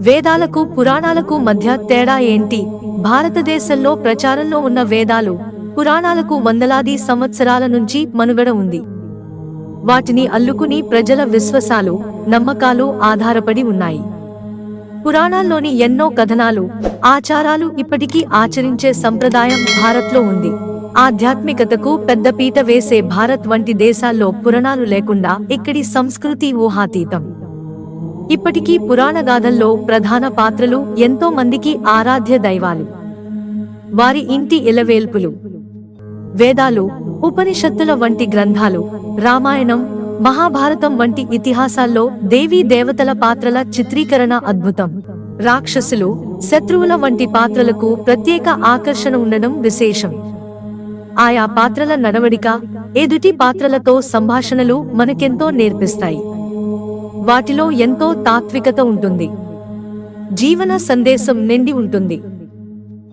వేదాలకు పురాణాలకు మధ్య తేడా ఏంటి? భారతదేశంలో ప్రచారంలో ఉన్న వేదాలు పురాణాలకు వందలాది సంవత్సరాల నుంచి మనుగడ ఉంది. వాటిని అల్లుకుని ప్రజల విశ్వాసాలు నమ్మకాలు ఆధారపడి ఉన్నాయి. పురాణాల్లోని ఎన్నో కథనాలు ఆచారాలు ఇప్పటికీ ఆచరించే సంప్రదాయం భారత్లో ఉంది. ఆధ్యాత్మికతకు పెద్దపీట వేసే భారత్ వంటి దేశాల్లో పురాణాలు లేకుండా ఇక్కడి సంస్కృతి ఊహాతీతం? ఇప్పటికీ పురాణ గాథల్లో ప్రధాన పాత్రలు ఎంతో మందికి ఆరాధ్య దైవాలు. వారి ఇంటి ఇలవేల్పులు వేదాలు ఉపనిషత్తుల వంటి గ్రంథాలు రామాయణం మహాభారతం వంటి ఇతిహాసాల్లో దేవీ దేవతల పాత్రల చిత్రీకరణ అద్భుతం. రాక్షసులు శత్రువుల వంటి పాత్రలకు ప్రత్యేక ఆకర్షణ ఉండడం విశేషం. ఆయా పాత్రల నడవడిక ఎదుటి పాత్రలతో సంభాషణలు మనకెంతో నేర్పిస్తాయి. వాటిలో ఎంతో తాత్వికత ఉంటుంది. జీవన సందేశం నిండి ఉంటుంది.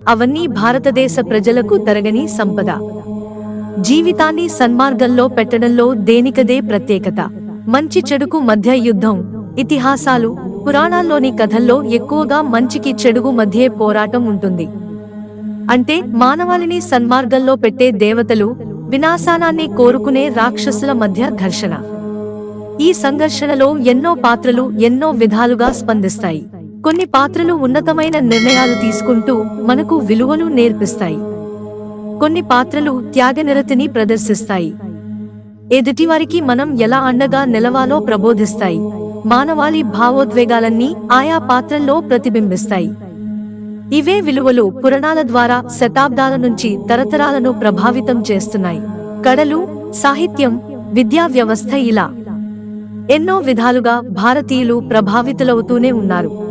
అవన్నీ భారతదేశ ప్రజలకు తరగని సంపద. జీవితాన్ని సన్మార్గంలో పెట్టడంలో దేనికదే ప్రత్యేకత. మంచి చెడుకు మధ్య యుద్ధం ఇతిహాసాలు పురాణాల్లోని కథల్లో ఎక్కువగా మంచికి చెడుగు మధ్యే పోరాటం ఉంటుంది. అంటే మానవాళిని సన్మార్గంలో పెట్టే దేవతలు వినాశానాన్ని కోరుకునే రాక్షసుల మధ్య ఘర్షణ. ఈ సంఘర్షణలో ఎన్నో పాత్రలు ఎన్నో విధాలుగా స్పందిస్తాయి. కొన్ని పాత్రలు ఉన్నతమైన నిర్ణయాలు తీసుకుంటూ మనకు విలువలు నేర్పిస్తాయి. కొన్ని పాత్రలు త్యాగనిరతిని ప్రదర్శిస్తాయి. ఎదుటివారికి మనం ఎలా అండగా నిలవాలో ప్రబోధిస్తాయి. మానవాళి భావోద్వేగాలన్నీ ఆయా పాత్రల్లో ప్రతిబింబిస్తాయి. ఇవే విలువలు పురాణాల ద్వారా శతాబ్దాల నుంచి తరతరాలను ప్రభావితం చేస్తున్నాయి. కళలు సాహిత్యం విద్యా వ్యవస్థ ఇలా ఎన్నో విధాలుగా భారతీయులు ప్రభావితులవుతూనే ఉన్నారు.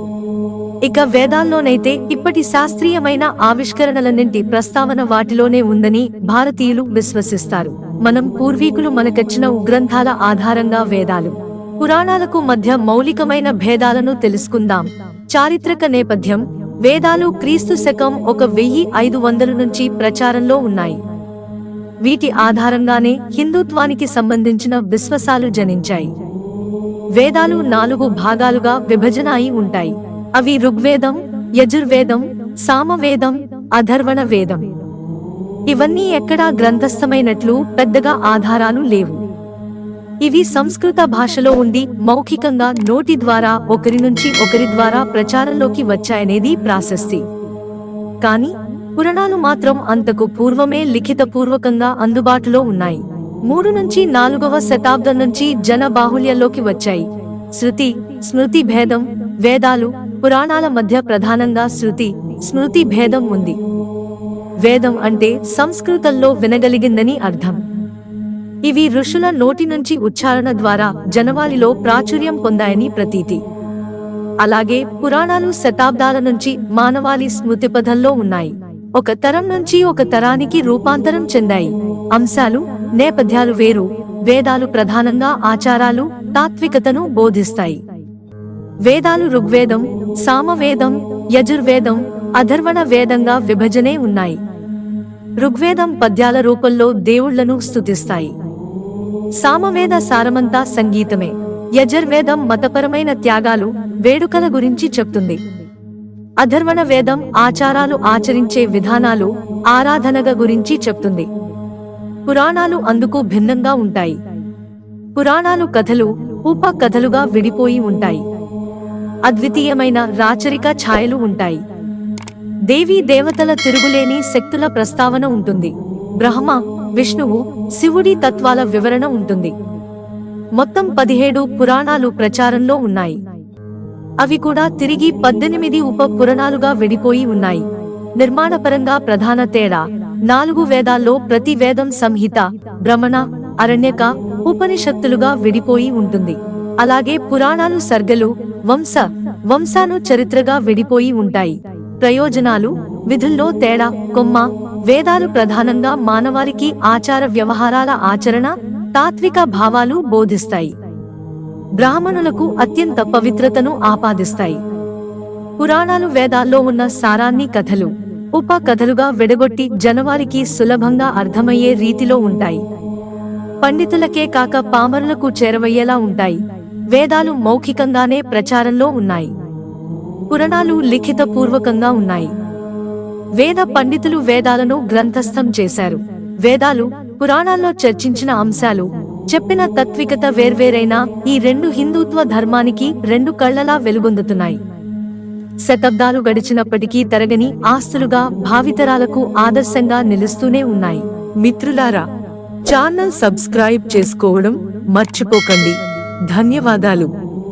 ఇక వేదాల్లోనైతే ఇప్పటి శాస్త్రీయమైన ఆవిష్కరణలన్నింటి ప్రస్తావన వాటిలోనే ఉందని భారతీయులు విశ్వసిస్తారు. మనం పూర్వీకులు మనకచ్చిన గ్రంథాల ఆధారంగా వేదాలు. పురాణాలకు మధ్య మౌలికమైన భేదాలను తెలుసుకుందాం. చారిత్రక నేపథ్యం. వేదాలు క్రీస్తు శకం ఒక వెయ్యి ఐదు వందల నుంచి ప్రచారంలో ఉన్నాయి. వీటి ఆధారంగానే హిందుత్వానికి సంబంధించిన విశ్వాసాలు జనించాయి. వేదాలు నాలుగు భాగాలుగా విభజన అయి ఉంటాయి. అవి ఋగ్వేదం యజుర్వేదం సామవేదం అధర్వణ వేదం ఇవన్నీ ఎక్కడా గ్రంథస్థమైనట్లు పెద్దగా ఆధారాలు లేవు. ఇవి సంస్కృత భాషలో ఉండి మౌఖికంగా నోటి ద్వారా ఒకరి నుంచి ఒకరి ద్వారా ప్రచారంలోకి వచ్చాయనేది ప్రాశస్తి. కాని పురాణాలు మాత్రం అంతకు పూర్వమే లిఖితపూర్వకంగా అందుబాటులో ఉన్నాయి. మూడు నుంచి నాలుగవ శతాబ్దం నుంచి జన బాహుళ్యంలోకి వచ్చాయి. శృతి స్మృతి భేదం వేదాలు పురాణాల మధ్య ప్రధానంగా శృతి స్మృతి భేదం ఉంది. వేదం అంటే సంస్కృతంలో వినగలిగిందని అర్థం. ఇవి ఋషుల నోటి నుంచి ఉచ్చారణ ద్వారా జనవాళిలో ప్రాచుర్యం పొందాయని ప్రతీతి. అలాగే పురాణాలు శతాబ్దాల నుంచి మానవాళి స్మృతిపథంలో ఉన్నాయి. ఒక తరం నుంచి ఒక తరానికి రూపాంతరం చెందాయి. అంశాలు నేపథ్యాలు వేరు. వేదాలు ప్రధానంగా ఆచారాలు తాత్వికతను బోధిస్తాయి. వేదాలు ఋగ్వేదం సామవేదం యజుర్వేదం అధర్వణ వేదంగా విభజనే ఉన్నాయి. ఋగ్వేదం పద్యాల రూపంలో దేవుళ్ళను స్తుతిస్తాయి. సామవేద సారమంతా సంగీతమే. యజుర్వేదం మతపరమైన త్యాగాలు వేడుకల గురించి చెప్తుంది. అధర్వణ వేదం ఆచారాలు ఆచరించే విధానాలు ఆరాధనగ గురించి చెప్తుంది. పురాణాలు అందుకు భిన్నంగా ఉంటాయి. పురాణాలు కథలు ఉప కథలుగా విడిపోయి ఉంటాయి. అద్వితీయమైన రాచరిక ఛాయలు ఉంటాయి. దేవీ దేవతల తిరుగులేని శక్తుల ప్రస్తావన ఉంటుంది. బ్రహ్మ విష్ణువు శివుడి తత్వాల వివరణ ఉంటుంది. మొత్తం పదిహేడు పురాణాలు ప్రచారంలో ఉన్నాయి. అవి కూడా తిరిగి పద్దెనిమిది ఉప పురాణాలుగా విడిపోయి ఉన్నాయి. నిర్మాణపరంగా ప్రధాన తేడా నాలుగు వేదాల్లో ప్రతి వేదం సంహిత భ్రమణ అరణ్యక ఉపనిషత్తులుగా విడిపోయి ఉంటుంది. అలాగే పురాణాలు సర్గలు వంశ వంశాను చరిత్రగా విడిపోయి ఉంటాయి. ప్రయోజనాలు విధుల్లో తేడా కొమ్మ వేదాలు ప్రధానంగా మానవారికి ఆచార వ్యవహారాల ఆచరణ తాత్విక భావాలు బోధిస్తాయి. బ్రాహ్మణులకు అత్యంత పవిత్రతను ఆపాదిస్తాయి. పురాణాలు వేదాల్లో ఉన్న సారాన్ని కథలు. ఉప కథలుగా విడగొట్టి జనవారికి సులభంగా అర్థమయ్యే రీతిలో ఉంటాయి. పండితులకే కాక పామరులకు చేరవయ్యేలా ఉంటాయి. వేదాలు మౌఖికంగానే ప్రచారంలో ఉన్నాయి. పురాణాలు లిఖిత పూర్వకంగా ఉన్నాయి. వేద పండితులు వేదాలను గ్రంథస్థం చేశారు. వేదాలు పురాణాల్లో చర్చించిన అంశాలు చెప్పిన తత్వికత వేర్వేరైన ఈ రెండు హిందుత్వ ధర్మానికి రెండు కళ్ళలా వెలుగొందుతున్నాయి. శతాబ్దాలు గడిచినప్పటికీ తరగని ఆస్తులుగా భావితరాలకు ఆదర్శంగా నిలుస్తూనే ఉన్నాయి. మిత్రులారా ఛానల్ సబ్స్క్రైబ్ చేసుకోవడం మర్చిపోకండి. ధన్యవాదాలు.